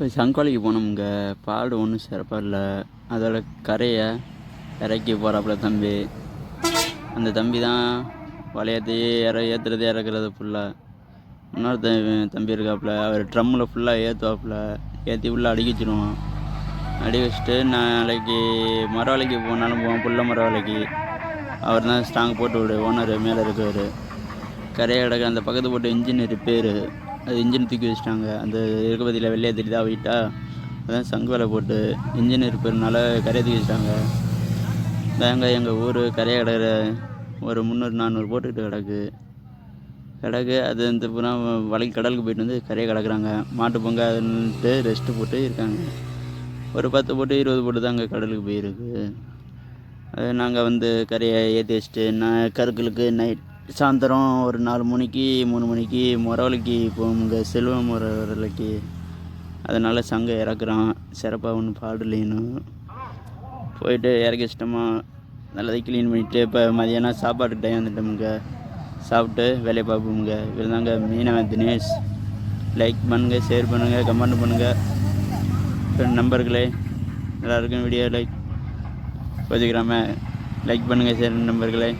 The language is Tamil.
இப்போ சங்கோலிக்கு போனோமுங்க பாடு ஒன்றும் சிறப்பாக இல்லை. அதோட கரையை இறக்கி போகிறாப்புல தம்பி. அந்த தம்பி தான் வளையத்தை இற ஏற்றுறது இறக்குறது ஃபுல்லாக இன்னொரு த- தம்பி இருக்காப்புல. அவர் ட்ரம்மில் ஃபுல்லாக ஏற்றுவாப்புல ஏற்றி ஃபுல்லாக அடுக்கி வச்சுருவான். அடி வச்சுட்டு நாளைக்கு மரவளைக்கு போனாலும் போவோம் புள்ள மரவளைக்கு அவர் தான் ஸ்ட்ராங் போட்டு விடு. ஓனர் மேலே இருக்கவர். கரையை கிடக்க அந்த பக்கத்து போட்டு இன்ஜின் ரிப்பேரு அது இன்ஜின் தூக்கி வச்சிட்டாங்க. அந்த இருக்கப்பதியில் வெள்ளையை தெரியுதா வெயிட்டா அதான் சங்கு வேலை போட்டு இன்ஜின் இருப்பதுனால கரையை தூக்கி வச்சிட்டாங்க. அதாங்க எங்கள் ஊர் கரையை கிடக்கிற ஒரு முந்நூறு நானூறு போட்டுக்கிட்டு கிடக்கு. கிடக்கு அது இந்த பூரா வலைக்கு கடலுக்கு போயிட்டு வந்து கரையை கிடக்குறாங்க. மாட்டு பொங்கல்ட்டு ரெஸ்ட்டு போட்டு இருக்காங்க. ஒரு பத்து போட்டு இருபது போட்டு தான் அங்கே கடலுக்கு போயிருக்கு. அது நாங்கள் வந்து கரையை ஏற்றி வச்சுட்டு நான் கருக்களுக்கு நைட் சாயந்தரம் ஒரு நாலு மணிக்கு மூணு மணிக்கு முறவலைக்கு போவோங்க செல்வ முறவலைக்கு அதனால் சங்கம் இறக்குறோம் சிறப்பாக ஒன்றும் பாடலைன்னு போயிட்டு இறக்கி வச்சிட்டோமா. நல்லதை க்ளீன் பண்ணிவிட்டு இப்போ மதியானம் சாப்பாடு டைம் வந்துட்டோமுங்க சாப்பிட்டு வேலையை பார்ப்போமுங்க இவர் தாங்க மீனவன் தினேஷ். லைக் பண்ணுங்கள் ஷேர் பண்ணுங்கள் கமெண்ட் பண்ணுங்கள் நம்பர்களே எல்லாருக்கும் வீடியோ லைக் ஒதுக்கிறாம லைக் பண்ணுங்கள் ஷேர் நம்பர்களே